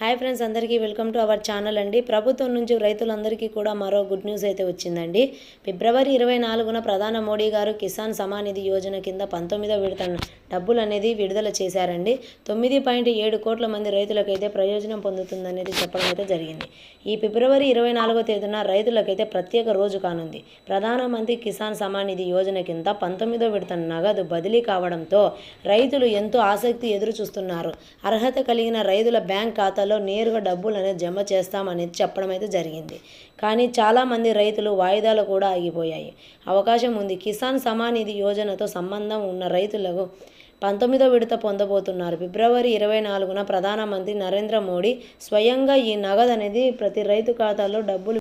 Hi friends అందరికీ welcome to our channel అండి. ప్రభుత్వం నుంచి రైతులందరికీ కూడా మరో గుడ్ న్యూస్ అయితే వచ్చిందండి. ఫిబ్రవరి ఇరవై నాలుగున ప్రధాన మోడీ గారు కిసాన్ సమానిధి యోజన కింద పంతొమ్మిదో విడత డబ్బులు అనేది విడుదల చేశారండి. తొమ్మిది పాయింట్ ఏడు కోట్ల మంది రైతులకైతే ప్రయోజనం పొందుతుందనేది చెప్పడం అయితే జరిగింది. ఈ ఫిబ్రవరి ఇరవై నాలుగో తేదీన రైతులకైతే ప్రత్యేక రోజు కానుంది. ప్రధానమంత్రి కిసాన్ సమానిధి యోజన కింద పంతొమ్మిదో విడత నగదు బదిలీ కావడంతో రైతులు ఎంతో ఆసక్తి ఎదురు చూస్తున్నారు అర్హత కలిగిన రైతుల బ్యాంక్ ఖాతాలో నేరుగా డబ్బులు అనేది జమ చేస్తామనేది చెప్పడం అయితే జరిగింది. కానీ చాలామంది రైతులు వాయిదాలు కూడా ఆగిపోయాయి. అవకాశం ఉంది. కిసాన్ సమానిధి యోజనతో సంబంధం ఉన్న రైతులకు పంతొమ్మిదో విడత పొందబోతున్నారు. ఫిబ్రవరి ఇరవై నాలుగున ప్రధానమంత్రి నరేంద్ర మోడీ స్వయంగా ఈ నగదు అనేది ప్రతి రైతు ఖాతాలో డబ్బులు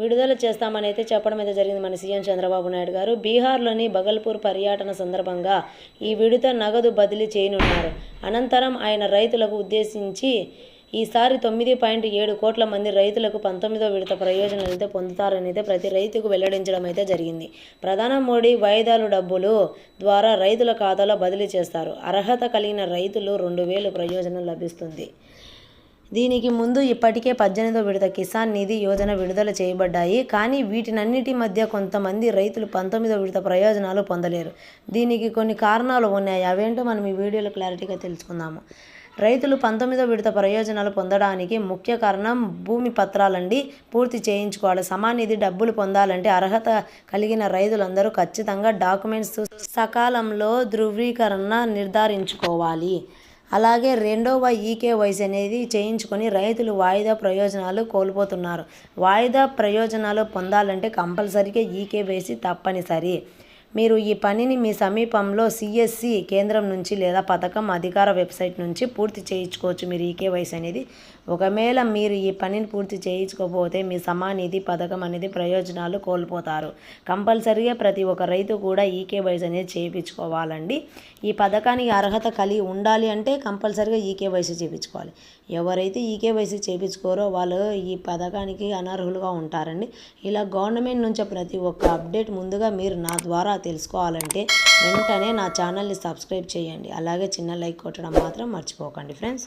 విడుదల చేస్తామని అయితే చెప్పడం అయితే జరిగింది మన సీఎం చంద్రబాబు నాయుడు గారు. బీహార్లోని బగల్పూర్ పర్యటన సందర్భంగా ఈ విడత నగదు బదిలీ చేయనున్నారు. అనంతరం ఆయన రైతులకు ఉద్దేశించి ఈసారి తొమ్మిది పాయింట్ ఏడు కోట్ల మంది రైతులకు పంతొమ్మిదో విడత ప్రయోజనాలు అయితే పొందుతారని అయితే ప్రతి రైతుకు వెల్లడించడం అయితే జరిగింది. ప్రధాని మోడీ వాయిదాలు డబ్బులు ద్వారా రైతుల ఖాతాలో బదిలీ చేస్తారు. అర్హత కలిగిన రైతులు రెండు వేలు ప్రయోజనం లభిస్తుంది. దీనికి ముందు ఇప్పటికే పద్దెనిమిదో విడత కిసాన్ నిధి యోజన విడుదల చేయబడ్డాయి. కానీ వీటినన్నిటి మధ్య కొంతమంది రైతులు పంతొమ్మిదో విడత ప్రయోజనాలు పొందలేరు. దీనికి కొన్ని కారణాలు ఉన్నాయి. అవేంటో మనం ఈ వీడియోలో క్లారిటీగా తెలుసుకుందాము. రైతులు పంతొమ్మిదో విడత ప్రయోజనాలు పొందడానికి ముఖ్య కారణం భూమి పత్రాలండి. పూర్తి చేయించుకోవాలి. సమానిధి డబ్బులు పొందాలంటే అర్హత కలిగిన రైతులందరూ ఖచ్చితంగా డాక్యుమెంట్స్ సకాలంలో ధృవీకరణ నిర్ధారించుకోవాలి. అలాగే రెండవ ఈకేవైసీ అనేది చేయించుకొని రైతులు వాయిదా ప్రయోజనాలు కోల్పోతున్నారు. వాయిదా ప్రయోజనాలు పొందాలంటే కంపల్సరీగా ఈకేవైసీ తప్పనిసరి. మీరు ఈ పనిని మీ సమీపంలో సిఎస్సి కేంద్రం నుంచి లేదా పథకం అధికార వెబ్సైట్ నుంచి పూర్తి చేయించుకోవచ్చు. మీరు ఈకేవైసీ అనేది ఒకవేళ మీరు ఈ పనిని పూర్తి చేయించుకోకపోతే మీ సమానిధి పథకం అనేది ప్రయోజనాలు కోల్పోతారు. కంపల్సరీగా ప్రతి ఒక్క రైతు కూడా ఈకేవైసీ అనేది చేయించుకోవాలండి. ఈ పథకానికి అర్హత కలిగి ఉండాలి అంటే కంపల్సరీగా ఈకేవైసీ చేయించుకోవాలి. ఎవరైతే ఈకేవైసీ చేయించుకోరో వాళ్ళు ఈ పథకానికి అనర్హులుగా ఉంటారండి. ఇలా గవర్నమెంట్ నుంచి ప్రతి ఒక్క అప్డేట్ ముందుగా మీరు నా ద్వారా తెలుసుకోవాలంటే వెంటనే నా ఛానల్ని సబ్స్క్రైబ్ చేయండి. అలాగే చిన్న లైక్ కొట్టడం మాత్రం మర్చిపోకండి ఫ్రెండ్స్.